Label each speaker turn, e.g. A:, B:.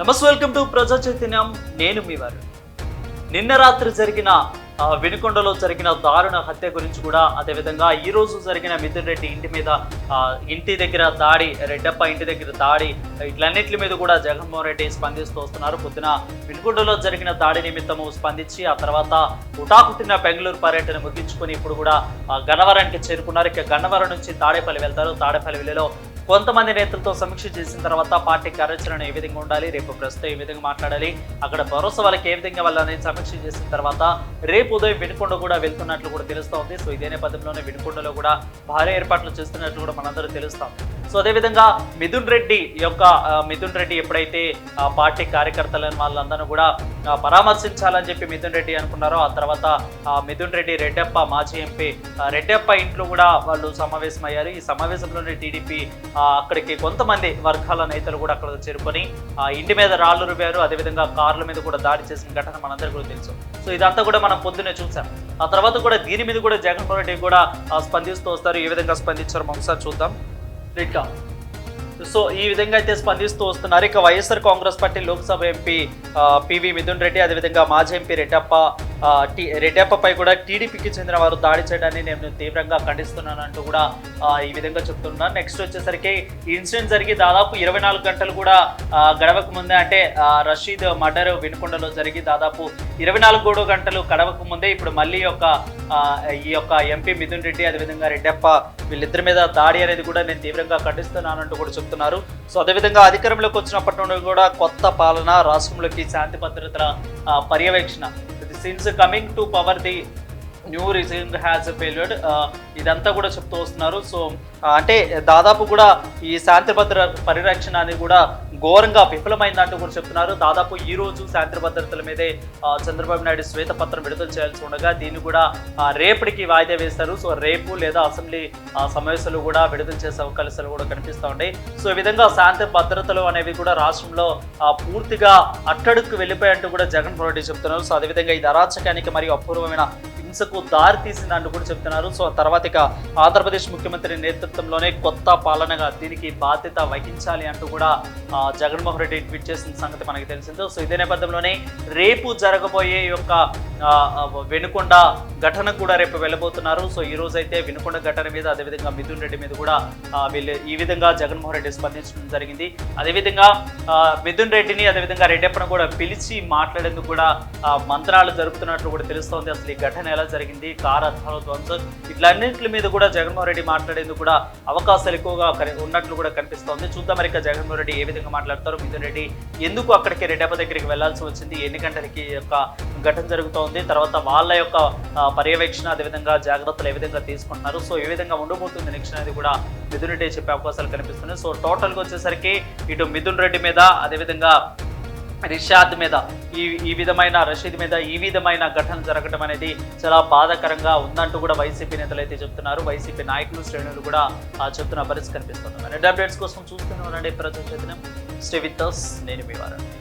A: నమస్తే welcome to ప్రజా చైతన్యం. నేను మీ వారు. నిన్న రాత్రి జరిగిన వెనుకొండలో వినుకొండలో జరిగిన దారుణ హత్య గురించి కూడా అదేవిధంగా ఈ రోజు జరిగిన మిథున్ రెడ్డి ఇంటి మీద ఇంటి దగ్గర దాడి రెడ్డప్ప ఇంటి దగ్గర దాడి ఇట్లన్నింటి మీద కూడా జగన్మోహన్ రెడ్డి స్పందిస్తూ వస్తున్నారు. పొద్దున వినుకొండలో జరిగిన దాడి నిమిత్తము స్పందించి ఆ తర్వాత ఉటాకుట్టిన బెంగళూరు పర్యటన ముగించుకొని ఇప్పుడు కూడా గన్నవరానికి చేరుకున్నారు. ఇక గన్నవరం నుంచి తాడేపల్లి వెళ్తారు. తాడేపల్లి వెళ్ళిలో కొంతమంది నేతలతో సమీక్ష చేసిన తర్వాత పార్టీ కార్యాచరణ ఏ విధంగా ఉండాలి రేపు ప్రస్తుతం ఏ విధంగా మాట్లాడాలి అక్కడ భరోసా వాళ్ళకి ఏ విధంగా వాళ్ళని సమీక్ష చేసిన తర్వాత రేపు ఉదయం వినుకొండ కూడా వెళ్తున్నట్లు కూడా తెలుస్తోంది సో ఇదే నేపథ్యంలోనే వినుకొండలో కూడా భారీ ఏర్పాట్లు చేస్తున్నట్లు కూడా మనందరూ తెలుస్తాం సో అదేవిధంగా మిథున్ రెడ్డి యొక్క మిథున్ రెడ్డి ఎప్పుడైతే పార్టీ కార్యకర్తలను వాళ్ళందరూ కూడా పరామర్శించాలని చెప్పి మిథున్ రెడ్డి అనుకున్నారో ఆ తర్వాత మిథున్ రెడ్డి రెడ్డప్ప మాజీ ఎంపీ రెడ్డప్ప ఇంట్లో కూడా వాళ్ళు సమావేశమయ్యారు. ఈ సమావేశంలోనే టీడీపీ అక్కడికి కొంతమంది వర్గాల నేతలు కూడా అక్కడ చేరుకొని ఆ, ఇంటి మీద రాళ్ళు రుబారు అదేవిధంగా కార్ల మీద కూడా దాడి చేసిన ఘటన మనందరికీ కూడా తెలుసు. సో ఇదంతా కూడా మనం పొద్దున్నే చూసాం. ఆ తర్వాత కూడా దీని మీద కూడా జగన్మోహన్ రెడ్డి కూడా స్పందిస్తూ వస్తారు. ఏ విధంగా స్పందించారో మనం ఒకసారి చూద్దాం రిట్కా సో ఈ విధంగా అయితే స్పందిస్తూ వస్తున్నారు. ఇక YSR Congress party Lok Sabha MP PV Mithun Reddy అదేవిధంగా మాజీ ఎంపీ రెడ్డప్ప ఆ, రెడ్డప్పపై కూడా టీడీపీకి చెందిన వారు దాడి చేయడాన్ని నేను తీవ్రంగా ఖండిస్తున్నాను అంటూ కూడా ఈ విధంగా చెప్తున్నాను నెక్స్ట్ వచ్చేసరికి ఇన్సిడెంట్ జరిగి దాదాపు ఇరవై నాలుగు గంటలు కూడా గడవక ముందే అంటే రషీద్ మర్డర్ వినుకొండలో జరిగి దాదాపు ఇరవై నాలుగు గోడు గంటలు గడవక ముందే ఇప్పుడు మళ్ళీ యొక్క ఈ యొక్క ఎంపీ మిథున్ రెడ్డి అదేవిధంగా రెడ్డప్ప వీళ్ళిద్దరి మీద దాడి అనేది కూడా నేను తీవ్రంగా ఖండిస్తున్నానంటూ కూడా చెప్తున్నారు సో అదేవిధంగా అధికారంలోకి వచ్చినప్పటి నుండి కూడా కొత్త పాలన రాష్ట్రంలోకి శాంతి భద్రతల పర్యవేక్షణ. Since coming to power the new regime has failured ఇదంతా కూడా చెప్తూ వస్తున్నారు. సో అంటే దాదాపు కూడా ఈ శాంతి భద్ర పరిరక్షణ అనేది కూడా ఘోరంగా విఫలమైందంటూ కూడా చెప్తున్నారు. దాదాపు ఈ రోజు శాంతి భద్రతల మీదే చంద్రబాబు నాయుడు శ్వేతపత్రం విడుదల చేయాల్సి ఉండగా దీన్ని కూడా రేపటికి వాయిదా వేస్తారు. సో రేపు లేదా అసెంబ్లీ సమావేశాలు కూడా విడుదల చేసే అవకాశాలు కూడా కనిపిస్తూ ఉన్నాయి. సో ఈ విధంగా శాంతి భద్రతలు అనేవి కూడా రాష్ట్రంలో పూర్తిగా అట్టడుకు వెళ్ళిపోయాయంటూ కూడా జగన్ రెడ్డి చెప్తున్నారు. సో అదేవిధంగా ఇది అరాచకానికి మరియు అపూర్వమైన హింసకు దారి తీసిందని కూడా చెప్తున్నారు. సో తర్వాత ఇక ఆంధ్రప్రదేశ్ ముఖ్యమంత్రి నేతృత్వంలోనే కొత్త పాలనగా దీనికి బాధ్యత వహించాలి అంటూ కూడా జగన్మోహన్ రెడ్డి ట్వీట్ చేసిన సంగతి మనకి తెలిసిందో. సో ఇదే నేపథ్యంలోనే రేపు జరగబోయే యొక్క వెనుకొండ ఘటన కూడా రేపు వెళ్ళబోతున్నారు. సో ఈ రోజు అయితే వినుకొండ ఘటన మీద అదేవిధంగా మిథున్ రెడ్డి మీద కూడా వీళ్ళు ఈ విధంగా జగన్మోహన్ రెడ్డి స్పందించడం జరిగింది. అదేవిధంగా మిథున్ రెడ్డిని అదేవిధంగా రెడ్డప్పను కూడా పిలిచి మాట్లాడేందుకు కూడా మంత్రాలు జరుపుతున్నట్లు కూడా తెలుస్తోంది. అసలు ఈ ఘటన ఎలా జరిగింది. కార్ అర్థాలు ధ్వంసం ఇట్లన్నింటి మీద కూడా జగన్మోహన్ రెడ్డి మాట్లాడేందుకు కూడా అవకాశాలు ఎక్కువగా ఉన్నట్లు కూడా కనిపిస్తోంది. చూద్దాం మరి ఇక జగన్మోహన్ రెడ్డి ఏ విధంగా మాట్లాడతారు మిథున్ రెడ్డి ఎందుకు అక్కడికి రెడ్డప్ప దగ్గరికి వెళ్ళాల్సి వచ్చింది ఎన్ని గంటలకి యొక్క ఘటన జరుగుతోంది తర్వాత వాళ్ళ యొక్క పర్యవేక్షణ అదేవిధంగా జాగ్రత్తలు ఏ విధంగా తీసుకుంటున్నారు. సో ఏ విధంగా ఉండబోతుంది నెక్స్ట్ అనేది కూడా మిథున్ రెడ్డి చెప్పే అవకాశాలు కనిపిస్తున్నాయి. సో టోటల్గా వచ్చేసరికి ఇటు మిథున్ రెడ్డి మీద అదేవిధంగా రిషాద్ మీద ఈ ఈ విధమైన రషీద్ మీద ఈ విధమైన ఘటన జరగడం అనేది చాలా బాధాకరంగా ఉందంటూ కూడా వైసీపీ నేతలు అయితే చెప్తున్నారు. వైసీపీ నాయకులు శ్రేణులు కూడా ఆ, చెప్తున్న పరిస్థితి కనిపిస్తుంది. మరి అప్డేట్స్ కోసం చూస్తూనే ఉండండి ప్రజా చైతన్యం స్టే విత్ నేను మీ వారు